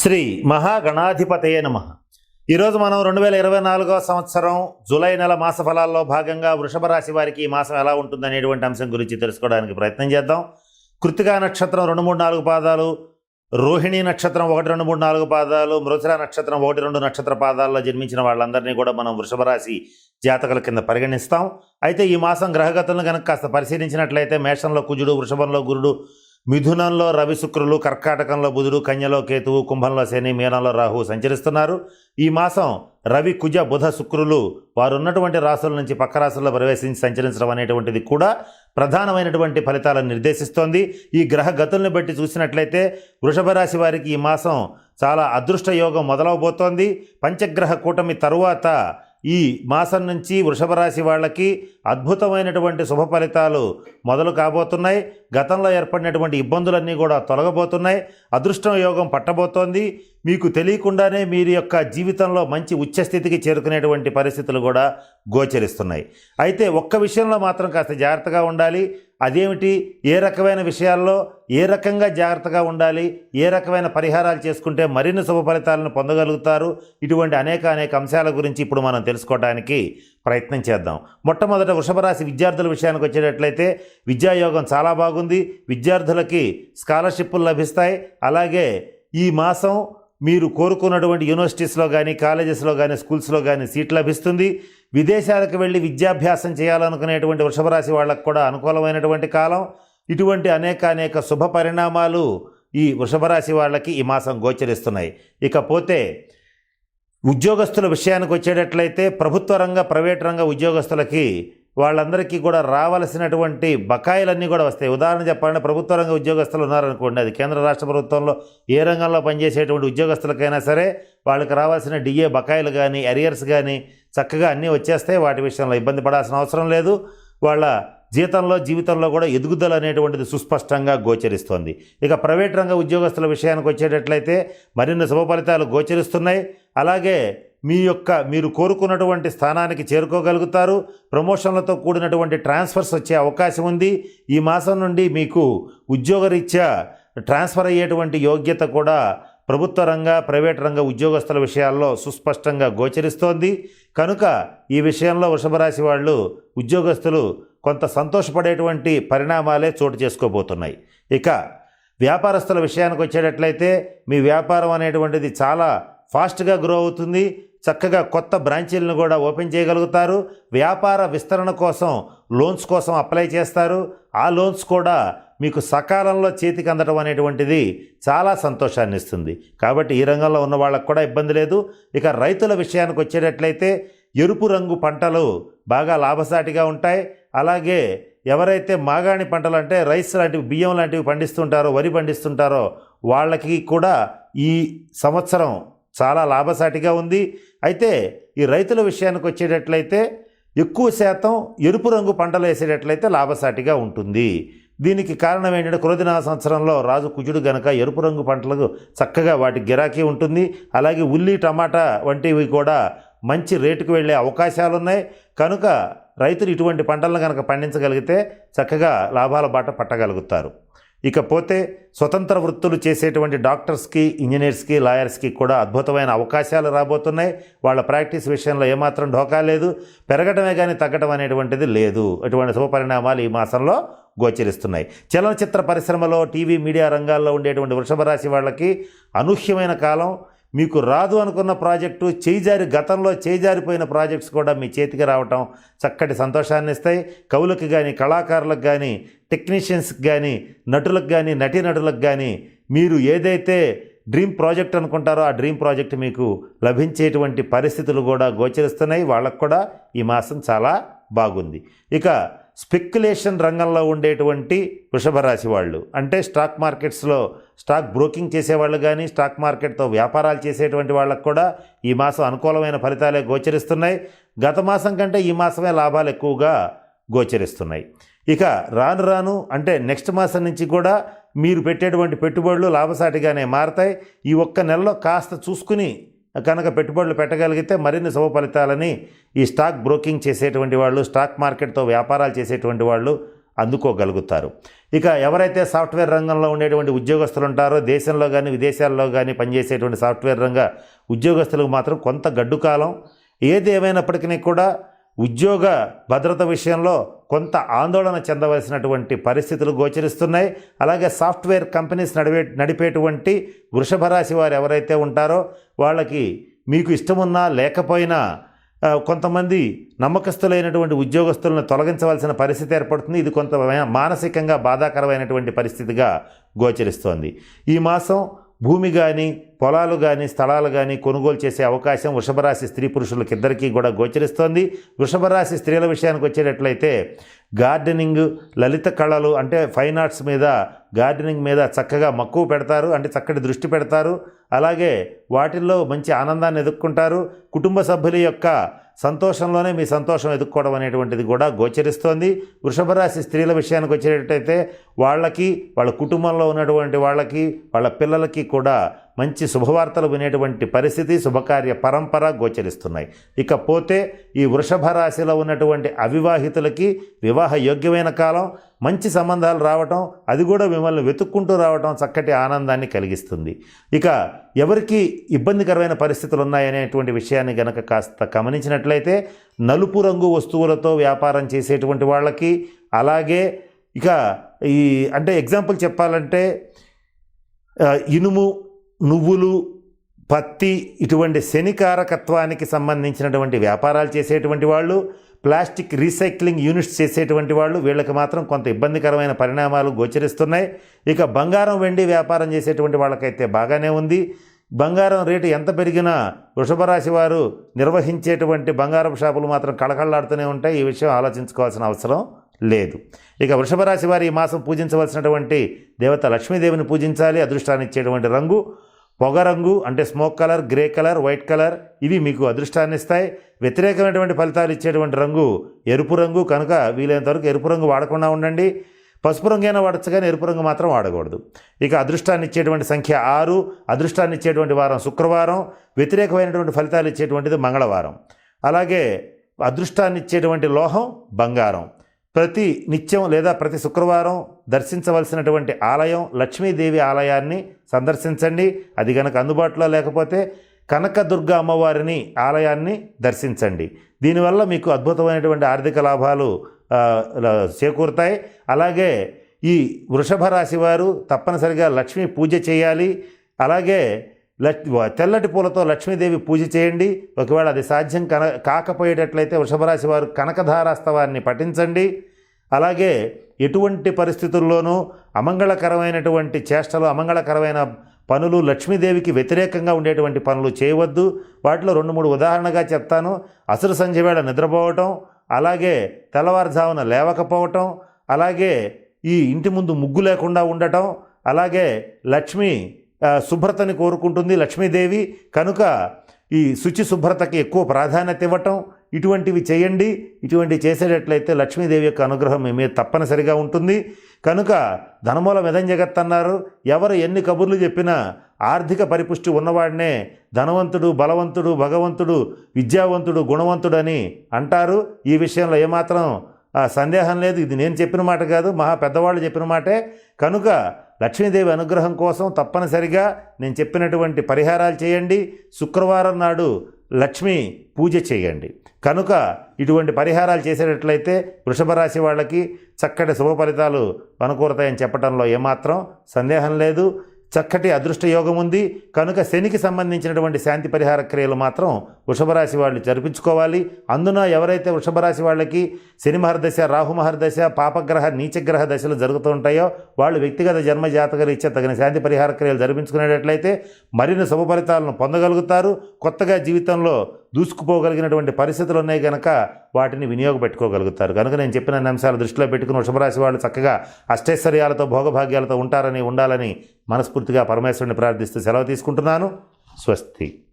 శ్రీ మహాగణాధిపతయే నమ. ఈరోజు మనం రెండు వేల ఇరవై నాలుగవ సంవత్సరం జూలై నెల మాస ఫలాల్లో భాగంగా వృషభ రాశి వారికి ఈ మాసం ఎలా ఉంటుందనేటువంటి అంశం గురించి తెలుసుకోవడానికి ప్రయత్నం చేద్దాం. కృతికా నక్షత్రం రెండు మూడు నాలుగు పాదాలు రోహిణి నక్షత్రం ఒకటి రెండు మూడు నాలుగు పాదాలు మృతుల నక్షత్రం ఒకటి రెండు నక్షత్ర పాదాల్లో జన్మించిన వాళ్ళందరినీ కూడా మనం వృషభ రాశి జాతకుల కింద పరిగణిస్తాం. అయితే ఈ మాసం గ్రహగతులను కనుక కాస్త పరిశీలించినట్లయితే మేషంలో కుజుడు వృషభంలో గురుడు మిథునంలో రవి శుక్రులు కర్కాటకంలో బుధుడు కన్యలో కేతువు కుంభంలో శని మీనంలో రాహు సంచరిస్తున్నారు. ఈ మాసం రవి కుజ బుధ శుక్రులు వారు ఉన్నటువంటి రాసుల నుంచి పక్క రాసుల్లో ప్రవేశించి సంచరించడం అనేటువంటిది కూడా ప్రధానమైనటువంటి ఫలితాలను నిర్దేశిస్తోంది. ఈ గ్రహ గతుల్ని బట్టి చూసినట్లయితే వృషభ రాశి వారికి ఈ మాసం చాలా అదృష్ట యోగం మొదలవబోతోంది. పంచగ్రహ కూటమి తరువాత ఈ మాసం నుంచి వృషభ రాశి వాళ్ళకి అద్భుతమైనటువంటి శుభ ఫలితాలు మొదలు కాబోతున్నాయి. గతంలో ఏర్పడినటువంటి ఇబ్బందులన్నీ కూడా తొలగబోతున్నాయి. అదృష్టం యోగం పట్టబోతోంది. మీకు తెలియకుండానే మీరు యొక్క జీవితంలో మంచి ఉచ్చస్థితికి చేరుకునేటువంటి పరిస్థితులు కూడా గోచరిస్తున్నాయి. అయితే ఒక్క విషయంలో మాత్రం కాస్త జాగ్రత్తగా ఉండాలి. అదేమిటి? ఏ రకమైన విషయాల్లో ఏ రకంగా జాగ్రత్తగా ఉండాలి? ఏ రకమైన పరిహారాలు చేసుకుంటే మరిన్ని శుభ ఫలితాలను పొందగలుగుతారు? ఇటువంటి అనేక అనేక అంశాల గురించి ఇప్పుడు మనం తెలుసుకోవడానికి ప్రయత్నం చేద్దాం. మొట్టమొదట వృషభరాశి విద్యార్థుల విషయానికి వచ్చేటట్లయితే విద్యాయోగం చాలా బాగుంది. విద్యార్థులకి స్కాలర్షిప్లు లభిస్తాయి. అలాగే ఈ మాసం మీరు కోరుకున్నటువంటి యూనివర్సిటీస్లో కానీ కాలేజెస్లో కానీ స్కూల్స్లో కానీ సీట్ లభిస్తుంది. విదేశాలకు వెళ్ళి విద్యాభ్యాసం చేయాలనుకునేటువంటి వృషభరాశి వాళ్ళకు కూడా అనుకూలమైనటువంటి కాలం. ఇటువంటి అనేక అనేక శుభ పరిణామాలు ఈ వృషభరాశి వాళ్ళకి ఈ మాసం గోచరిస్తున్నాయి. ఇకపోతే ఉద్యోగస్తుల విషయానికి వచ్చేటట్లయితే ప్రభుత్వ రంగ ప్రైవేట్ రంగ ఉద్యోగస్తులకి వాళ్ళందరికీ కూడా రావలసినటువంటి బకాయిలన్నీ కూడా వస్తాయి. ఉదాహరణ చెప్పాలంటే ప్రభుత్వ రంగ ఉద్యోగస్తులు ఉన్నారనుకోండి అది కేంద్ర రాష్ట్ర ప్రభుత్వంలో ఏ రంగంలో పనిచేసేటువంటి ఉద్యోగస్తులకైనా సరే వాళ్ళకి రావాల్సిన డిఏ బకాయిలు కానీ అరియర్స్ కానీ చక్కగా అన్నీ వచ్చేస్తాయి వాటి విషయంలో ఇబ్బంది పడాల్సిన అవసరం లేదు. వాళ్ళ జీతంలో జీవితంలో కూడా ఎదుగుదల అనేటువంటిది సుస్పష్టంగా గోచరిస్తోంది. ఇక ప్రైవేట్ రంగ ఉద్యోగస్తుల విషయానికి వచ్చేటట్లయితే మరిన్ని శుభ ఫలితాలు గోచరిస్తున్నాయి. అలాగే మీ యొక్క మీరు కోరుకున్నటువంటి స్థానానికి చేరుకోగలుగుతారు. ప్రమోషన్లతో కూడినటువంటి ట్రాన్స్ఫర్స్ వచ్చే అవకాశం ఉంది. ఈ మాసం నుండి మీకు ఉద్యోగరీత్యా ట్రాన్స్ఫర్ అయ్యేటువంటి యోగ్యత కూడా ప్రభుత్వ రంగ ప్రైవేట్ రంగ ఉద్యోగస్తుల విషయాల్లో సుస్పష్టంగా గోచరిస్తోంది. కనుక ఈ విషయంలో వృషభరాశి వాళ్ళు ఉద్యోగస్తులు కొంత సంతోషపడేటువంటి పరిణామాలే చోటు చేసుకోబోతున్నాయి. ఇక వ్యాపారస్తుల విషయానికి వచ్చేటట్లయితే మీ వ్యాపారం అనేటువంటిది చాలా ఫాస్ట్గా గ్రో అవుతుంది. చక్కగా కొత్త బ్రాంచీలను కూడా ఓపెన్ చేయగలుగుతారు. వ్యాపార విస్తరణ కోసం లోన్స్ కోసం అప్లై చేస్తారు. ఆ లోన్స్ కూడా మీకు సకాలంలో చేతికి అందడం అనేటువంటిది చాలా సంతోషాన్ని ఇస్తుంది. కాబట్టి ఈ రంగంలో ఉన్న వాళ్ళకు కూడా ఇబ్బంది లేదు. ఇక రైతుల విషయానికి వచ్చేటట్లయితే ఎరుపు రంగు పంటలు బాగా లాభసాటిగా ఉంటాయి. అలాగే ఎవరైతే మాగాణి పంటలు అంటే రైస్ లాంటివి బియ్యం లాంటివి పండిస్తుంటారో వరి పండిస్తుంటారో వాళ్ళకి కూడా ఈ సంవత్సరం చాలా లాభసాటిగా ఉంది. అయితే ఈ రైతుల విషయానికి వచ్చేటట్లయితే ఎక్కువ శాతం ఎరుపు రంగు పంటలు వేసేటట్లయితే లాభసాటిగా ఉంటుంది. దీనికి కారణం ఏంటంటే క్రోధినా సంవత్సరంలో రాజు కుజుడు గనక ఎరుపు రంగు పంటలకు చక్కగా వాటి గిరాకీ ఉంటుంది. అలాగే ఉల్లి టమాటా వంటివి కూడా మంచి రేటుకు వెళ్ళే అవకాశాలు ఉన్నాయి కనుక రైతులు ఇటువంటి పంటలను కనుక పండించగలిగితే చక్కగా లాభాల బాట పట్టగలుగుతారు. ఇకపోతే స్వతంత్ర వృత్తులు చేసేటువంటి డాక్టర్స్కి ఇంజనీర్స్కి లాయర్స్కి కూడా అద్భుతమైన అవకాశాలు రాబోతున్నాయి. వాళ్ళ ప్రాక్టీస్ విషయంలో ఏమాత్రం ఢోకా లేదు. పెరగటమే కానీ తగ్గటం అనేటువంటిది లేదు. అటువంటి శుభపరిణామాలు ఈ మాసంలో గోచరిస్తున్నాయి. చలనచిత్ర పరిశ్రమలో టీవీ మీడియా రంగాల్లో ఉండేటువంటి వృషభ రాశి వాళ్ళకి అనూహ్యమైన కాలం. మీకు రాదు అనుకున్న ప్రాజెక్టు చేయిజారి గతంలో చేయిజారిపోయిన ప్రాజెక్ట్స్ కూడా మీ చేతికి రావటం చక్కటి సంతోషాన్ని ఇస్తాయి. కవులకు కానీ కళాకారులకు కానీ టెక్నీషియన్స్కి కానీ నటులకు కానీ నటీనటులకు కానీ మీరు ఏదైతే డ్రీమ్ ప్రాజెక్ట్ అనుకుంటారో ఆ డ్రీమ్ ప్రాజెక్ట్ మీకు లభించేటువంటి పరిస్థితులు కూడా గోచరిస్తున్నాయి. వాళ్ళకు కూడా ఈ మాసం చాలా బాగుంది. ఇక స్పెక్యులేషన్ రంగంలో ఉండేటువంటి వృషభరాశి వాళ్ళు. అంటే స్టాక్ మార్కెట్స్లో స్టాక్ బ్రోకింగ్ చేసేవాళ్ళు కానీ స్టాక్ మార్కెట్తో వ్యాపారాలు చేసేటువంటి వాళ్ళకు కూడా ఈ మాసం అనుకూలమైన ఫలితాలే గోచరిస్తున్నాయి. గత మాసం కంటే ఈ మాసమే లాభాలు ఎక్కువగా గోచరిస్తున్నాయి. ఇక రాను రాను అంటే నెక్స్ట్ మాసం నుంచి కూడా మీరు పెట్టేటువంటి పెట్టుబడులు లాభసాటిగానే మారతాయి. ఈ ఒక్క నెలలో కాస్త చూసుకుని కనుక పెట్టుబడులు పెట్టగలిగితే మరిన్ని శుభ ఫలితాలని ఈ స్టాక్ బ్రోకింగ్ చేసేటువంటి వాళ్ళు స్టాక్ మార్కెట్తో వ్యాపారాలు చేసేటువంటి వాళ్ళు అందుకోగలుగుతారు. ఇక ఎవరైతే సాఫ్ట్వేర్ రంగంలో ఉండేటువంటి ఉద్యోగస్తులు ఉంటారో దేశంలో కానీ విదేశాల్లో కానీ పనిచేసేటువంటి సాఫ్ట్వేర్ రంగ ఉద్యోగస్తులకు మాత్రం కొంత గడ్డు కాలం ఏది ఏమైనప్పటికీ కూడా ఉద్యోగ భద్రత విషయంలో కొంత ఆందోళన చెందవలసినటువంటి పరిస్థితులు గోచరిస్తున్నాయి. అలాగే సాఫ్ట్వేర్ కంపెనీస్ నడిపే నడిపేటువంటి వృషభరాశి వారు ఎవరైతే ఉంటారో వాళ్ళకి మీకు ఇష్టమున్నా లేకపోయినా కొంతమంది నమ్మకస్తులైనటువంటి ఉద్యోగస్తులను తొలగించవలసిన పరిస్థితి ఏర్పడుతుంది. ఇది కొంత మానసికంగా బాధాకరమైనటువంటి పరిస్థితిగా గోచరిస్తోంది. ఈ మాసం భూమి కానీ పొలాలు కానీ స్థలాలు కానీ కొనుగోలు చేసే అవకాశం వృషభరాశి స్త్రీ పురుషులకి ఇద్దరికీ కూడా గోచరిస్తోంది. వృషభరాశి స్త్రీల విషయానికి వచ్చేటట్లయితే గార్డెనింగ్ లలిత కళలు అంటే ఫైన్ ఆర్ట్స్ మీద గార్డెనింగ్ మీద చక్కగా మక్కువ పెడతారు అంటే చక్కటి దృష్టి పెడతారు. అలాగే వాటిల్లో మంచి ఆనందాన్ని ఎదుర్కొంటారు. కుటుంబ సభ్యుల యొక్క సంతోషంలోనే మీ సంతోషం ఎదుర్కోవడం అనేటువంటిది కూడా గోచరిస్తోంది. వృషభ రాశి స్త్రీల విషయానికి వచ్చేటట్టయితే వాళ్ళకి వాళ్ళ కుటుంబంలో ఉన్నటువంటి వాళ్ళకి వాళ్ళ పిల్లలకి కూడా మంచి శుభవార్తలు వినేటువంటి పరిస్థితి శుభకార్య పరంపర గోచరిస్తున్నాయి. ఇకపోతే ఈ వృషభ రాశిలో ఉన్నటువంటి అవివాహితులకి వివాహ యోగ్యమైన కాలం మంచి సంబంధాలు రావటం అది కూడా మిమ్మల్ని వెతుక్కుంటూ రావటం చక్కటి ఆనందాన్ని కలిగిస్తుంది. ఇక ఎవరికి ఇబ్బందికరమైన పరిస్థితులు ఉన్నాయనేటువంటి విషయాన్ని గనక కాస్త గమనించినట్లయితే నలుపు రంగు వస్తువులతో వ్యాపారం చేసేటువంటి వాళ్ళకి అలాగే ఇక ఈ అంటే ఎగ్జాంపుల్ చెప్పాలంటే ఇనుము నువ్వులు పత్తి ఇటువంటి శనికారకత్వానికి సంబంధించినటువంటి వ్యాపారాలు చేసేటువంటి వాళ్ళు ప్లాస్టిక్ రీసైక్లింగ్ యూనిట్స్ చేసేటువంటి వాళ్ళు వీళ్ళకి మాత్రం కొంత ఇబ్బందికరమైన పరిణామాలు గోచరిస్తున్నాయి. ఇక బంగారం వెండి వ్యాపారం చేసేటువంటి వాళ్ళకైతే బాగానే ఉంది. బంగారం రేటు ఎంత పెరిగినా వృషభరాశి వారు నిర్వహించేటువంటి బంగారం షాపులు మాత్రం కళకళలాడుతూనే ఉంటాయి. ఈ విషయం ఆలోచించుకోవాల్సిన అవసరం లేదు. ఇక వృషభ రాశి వారి ఈ మాసం పూజించవలసినటువంటి దేవత లక్ష్మీదేవిని పూజించాలి అదృష్టాన్ని ఇచ్చేటువంటి రంగు పొగ రంగు అంటే smoke colour grey colour white colour ఇవి మీకు అదృష్టాన్ని ఇస్తాయి. వ్యతిరేకమైనటువంటి ఫలితాలు ఇచ్చేటువంటి రంగు ఎరుపు రంగు కనుక వీలైనంత వరకు ఎరుపు రంగు వాడకుండా ఉండండి. పసుపు రంగు వాడచ్చు కానీ ఎరుపు రంగు మాత్రం వాడకూడదు. ఇక అదృష్టాన్ని ఇచ్చేటువంటి సంఖ్య ఆరు అదృష్టాన్ని ఇచ్చేటువంటి వారం శుక్రవారం వ్యతిరేకమైనటువంటి ఫలితాలు ఇచ్చేటువంటిది మంగళవారం. అలాగే అదృష్టాన్ని ఇచ్చేటువంటి లోహం బంగారం. ప్రతి నిత్యం లేదా ప్రతి శుక్రవారం దర్శించవలసినటువంటి ఆలయం లక్ష్మీదేవి ఆలయాన్ని సందర్శించండి. అది కనుక అందుబాటులో లేకపోతే కనకదుర్గ అమ్మవారిని ఆలయాన్ని దర్శించండి. దీనివల్ల మీకు అద్భుతమైనటువంటి ఆర్థిక లాభాలు చేకూరుతాయి. అలాగే ఈ వృషభ రాశి వారు తప్పనిసరిగా లక్ష్మీ పూజ చేయాలి. అలాగే తెల్లటి పూలతో లక్ష్మీదేవి పూజ చేయండి. ఒకవేళ అది సాధ్యం కన కాకపోయేటట్లయితే వృషభరాశి వారు కనకధారాస్తవాన్ని పఠించండి. అలాగే ఎటువంటి పరిస్థితుల్లోనూ అమంగళకరమైనటువంటి చేష్టలు అమంగళకరమైన పనులు లక్ష్మీదేవికి వ్యతిరేకంగా ఉండేటువంటి పనులు చేయవద్దు. వాటిలో రెండు మూడు ఉదాహరణగా చెప్తాను. అసురు సంధ్య వేళ నిద్రపోవటం అలాగే తెల్లవారుజామున లేవకపోవటం అలాగే ఈ ఇంటి ముందు ముగ్గు లేకుండా ఉండటం అలాగే లక్ష్మి శుభ్రతని కోరుకుంటుంది లక్ష్మీదేవి. కనుక ఈ శుచి శుభ్రతకి ఎక్కువ ప్రాధాన్యత ఇవ్వటం ఇటువంటివి చేయండి. ఇటువంటివి చేసేటట్లయితే లక్ష్మీదేవి యొక్క అనుగ్రహం మీ మీద తప్పనిసరిగా ఉంటుంది. కనుక ధనమూల మిదం జగత్ అన్నారు. ఎవరు ఎన్ని కబుర్లు చెప్పినా ఆర్థిక పరిపుష్టి ఉన్నవాడినే ధనవంతుడు బలవంతుడు భగవంతుడు విద్యావంతుడు గుణవంతుడు అని అంటారు. ఈ విషయంలో ఏమాత్రం సందేహం లేదు. ఇది నేను చెప్పిన మాట కాదు. మహా పెద్దవాళ్ళు చెప్పిన మాటే. కనుక లక్ష్మీదేవి అనుగ్రహం కోసం తప్పనిసరిగా నేను చెప్పినటువంటి పరిహారాలు చేయండి. శుక్రవారం నాడు లక్ష్మి పూజ చేయండి. కనుక ఇటువంటి పరిహారాలు చేసేటట్లయితే వృషభ రాశి వాళ్ళకి చక్కటి శుభ ఫలితాలు అనుకూరతాయని చెప్పడంలో ఏమాత్రం సందేహం లేదు. చక్కటి అదృష్ట యోగం ఉంది. కనుక శనికి సంబంధించినటువంటి శాంతి పరిహార క్రియలు మాత్రం వృషభరాశి వాళ్ళు జరిపించుకోవాలి. అందున ఎవరైతే వృషభరాశి వాళ్ళకి శని మహర్దశ రాహు మహర్దశ పాపగ్రహ నీచగ్రహ దశలు జరుగుతూ ఉంటాయో వాళ్ళు వ్యక్తిగత జన్మ జాతక ఇచ్చే తగిన శాంతి పరిహార క్రియలు జరిపించుకునేటట్లయితే మరిన్ని శుభ ఫలితాలను పొందగలుగుతారు. కొత్తగా జీవితంలో దూసుకుపోగలిగినటువంటి పరిస్థితులు ఉన్నాయి కనుక వాటిని వినియోగపెట్టుకోగలుగుతారు. కనుక నేను చెప్పిన అన్ని అంశాలు దృష్టిలో పెట్టుకుని వృషభరాశి వాళ్ళు చక్కగా అష్టైశ్వర్యాలతో భోగభాగ్యాలతో ఉంటారని ఉండాలని మనస్ఫూర్తిగా పరమేశ్వరుని ప్రార్థిస్తూ సెలవు తీసుకుంటున్నాను. స్వస్తి.